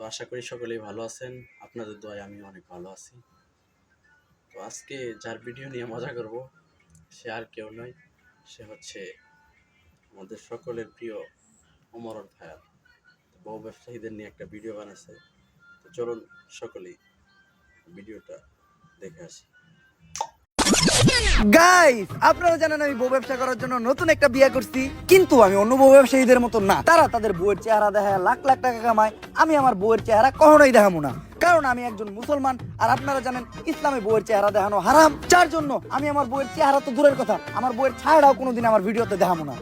তো আশা করি সকলেই ভালো আছেন। আপনাদের দোয়ায় আমি অনেক ভালো আছি। তো আজকে যার ভিডিও নিয়ে মজা করব, সে আর কেউ নয়, সে হচ্ছে আমাদের সকলের প্রিয় অমরণ ফায়ার বহু ব্যবসায়ীদের নিয়ে একটা ভিডিও বানাচ্ছে তো চলুন সকলেই ভিডিওটা দেখে আসি। গাইস আপনারা জানেন আমি বউ ব্যবসা করার জন্য নতুন একটা বিয়ে করছি। কিন্তু আমি অন্য বউ ব্যবসায়ীদের মতো না। তারা তাদের বউয়ের চেহারা দেখায়, লাখ লাখ টাকা কামায়। আমি আমার বউয়ের চেহারা কখনোই দেখাবো না। কারণ আমি একজন মুসলমান, আর আপনারা জানেন ইসলামে বউয়ের চেহারা দেখানো হারাম। যার জন্য আমি আমার বউয়ের চেহারা তো দূরের কথা, আমার বউয়ের ছায়াটাও কোনোদিন আমার ভিডিওতে দেখাবো না।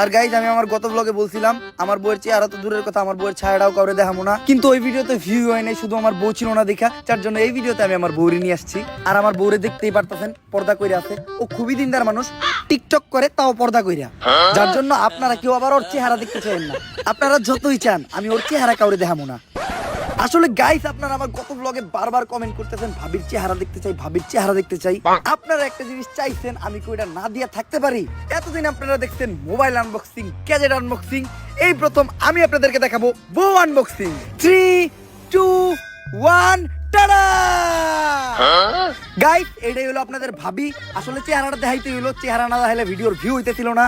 আর গাইজ আমি আমার গত ব্লগে বলছিলাম, আমার বউয়ের চেহারা তো দূরের কথা, আমার বউয়ের ছায়াটাও কাউরে দেখাবো না। কিন্তু ওই ভিডিওতে ভিউ হয় নাই, শুধু আমার বউ ছিল না দেখা, যার জন্য এই ভিডিওতে আমি আমার বউরে নিয়ে আসছি। আর আমার বউরে দেখতেই পারতেছেন, পর্দা কইরা আছে। ও খুবই দিনদার মানুষ টিকটক করে, তাও পর্দা কইরা। যার জন্য আপনারা কেউ আবার ওর চেহারা দেখতে চান না। আপনারা যতই চান, আমি ওর চেহারা কাউরে দেখাবো না। আসলে গাইস আপনারা আমার গত ব্লগে বারবার কমেন্ট করতেছেন ভাবির চেহারা দেখতে চাই ভাবির চেহারা দেখতে চাই। আপনারা একটা জিনিস চাইছেন আমি কি ওইটা না দিয়ে থাকতে পারি? এতদিন আপনারা দেখছেন মোবাইল আনবক্সিং গ্যাজেট আনবক্সিং এই প্রথম আমি আপনাদেরকে দেখাবো বউ unboxing three two one guys এটাই হলো আপনাদের ভাবি। আসলে চেহারাটা দেখাইতে হইল চেহারা না দেখাইলে ভিডিওর ভিউ হইতেছিল না।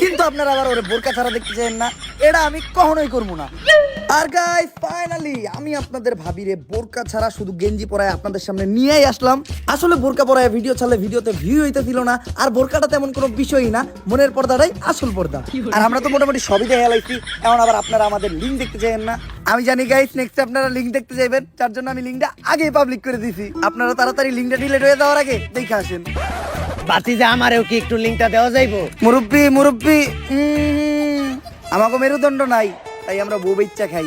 কিন্তু আপনারা আবার ওরে বোরকা ছাড়া দেখতে চান না। এটা আমি কখনোই করব না। আর গাইস ফাইনালি আমি আপনাদের ভাবিরে বোরকা ছাড়া শুধু গেঞ্জি পরায় আপনাদের সামনে নিয়েই আসলাম। আসলে বোরকা পরায় ভিডিও ছাড়লে ভিডিওতে ভিউ হইতেছিল না। আর বোরকাটা তেমন কোনো বিষয়ই না। মনের পর্দাটাই আসল পর্দা। আর আমরা তো মোটামুটি সবই দেখে লাইছি। এখন আবার আপনারা আমাদের লিঙ্ক দেখতে চাইেন না। আমি জানি গাইস নেক্সট আপনারা লিঙ্ক দেখতে চাইবেন তার জন্য আমি লিঙ্কটা আগেই পাবলিক করে দিছি আপনারা তাড়াতাড়ি লিঙ্কটা ডিলিট হয়ে যাওয়ার আগে দেখে আসেন। বাতি যে আমারেও কি একটু লিঙ্কটা দেওয়া যাইবো? মুরব্বি মুরব্বি আমাকে মেরুদণ্ড নাই তাই আমরা বউ ইচ্ছা খাই।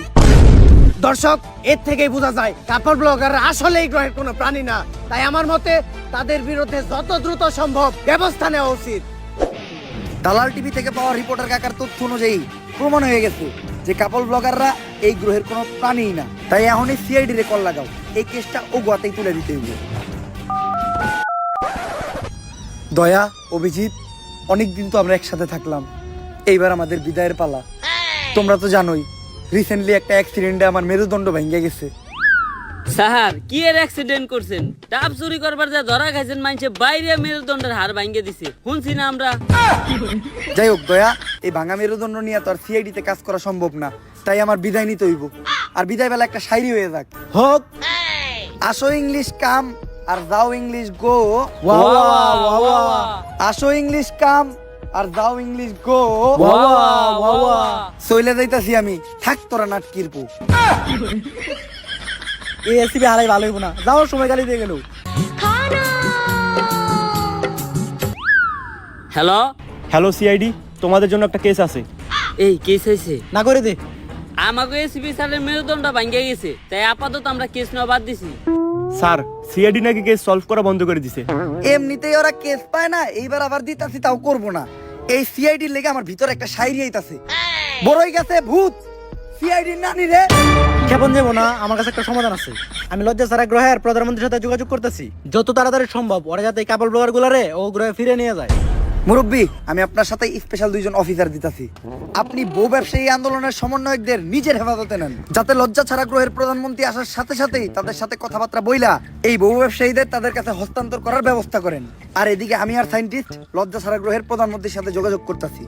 দর্শক এর থেকেই বোঝা যায় কাপড় ব্লগার আসলে এই গ্রহের কোনো প্রাণী না। তাই আমার মতে তাদের বিরুদ্ধে যত দ্রুত সম্ভব ব্যবস্থা নেওয়া উচিত। দালাল টিভি থেকে পাওয়া রিপোর্টার কাকার তথ্য অনুযায়ী প্রমাণ হয়ে গেছে যে কাপল ব্লগাররা এই গ্রহের কোনো প্রাণীই না। তাই এখনই সিআইডি রে কল লাগাও। এই কেসটা ও গোয়াতেই তুলে দিতে হইবে। দয়া অভিজিৎ অনেকদিন তো আমরা একসাথে থাকলাম। এইবার আমাদের বিদায়ের পালা। তোমরা তো জানোই রিসেন্টলি একটা অ্যাক্সিডেন্টে আমার মেরুদণ্ড ভেঙে গেছে। স্যার কি এর অ্যাক্সিডেন্ট করছেন? ডাব চুরি করবার যা ধরা খাইছেন মাইনছে বাইরে মেরুদণ্ডের হাড় ভাঙ্গে দিছে। শুনছি না আমরা। যাই হোক দয়া এই ভাঙা মেরুদণ্ড নিয়ে তো আর সিআইডি তে কাজ করা সম্ভব না। তাই আমার বিদায় নিতে হইব। আর বিদায় বেলা একটা শায়রি হয়ে যাক। হোক। আসো ইংলিশ কাম আর যাও ইংলিশ গো। ওয়া ওয়া ওয়া ওয়া আসো ইংলিশ কাম আর যাও ইংলিশ গো। ওয়া ওয়া ওয়া চইলে যাইতাছি আমি। থাক তোরা নাটকির পু এই এসিবি হারাই ভালো হইব না। যাওয়ার সময় গালি দিয়ে গেল। হ্যালো হ্যালো সিআইডি তোমাদের জন্য একটা কেস আছে। এই কেস হয়েছে। না করে দে। আমাকে এসপি স্যারের মেরুদণ্ড ভাঙ্গে গেছে তাই আপাতত আমরা কেস নেওয়া বাদ দিছি। স্যার সিআইডি নাকি কেস সলভ করা বন্ধ করে দিছে। এমনিতেই ওরা কেস পায় না এইবার আবার দিতাছি তাও করব না। এই সিআইডির লেগে আমার ভিতরে একটা শায়রি আইতাছে। বড়ই গেছে ভূত। সিআইডির নানি রে। ক্ষেপণ যাব না আমার কাছে একটা সমাধান আছে। আমি লজ্জা সারা গ্রহের প্রধানমন্ত্রীর সাথে যোগাযোগ করতেছি। যত তাড়াতাড়ি সম্ভব ওরা যাতে এই কাপড় ব্লগার গুলারে ও গ্রহে ফিরে নিয়ে যায়। মুরব্বী, আমি আপনার সাথে স্পেশাল দুইজন অফিসার দিতাছি। আপনি বউ ব্যবসায়ী আন্দোলনের সমন্বয়কদের নিজের হেফাজতে নেন। যাতে লজ্জা ছাড়া গ্রহের প্রধানমন্ত্রী আসার সাথে সাথেই তাদের সাথে কথাবার্তা বইলা এই বউ ব্যবসায়ীদের তাদের কাছে হস্তান্তর করার ব্যবস্থা করেন। আর এদিকে আমি আর সাইন্টিস্ট লজ্জা ছাড়া গ্রহের প্রধানমন্ত্রীর সাথে যোগাযোগ করতেছি।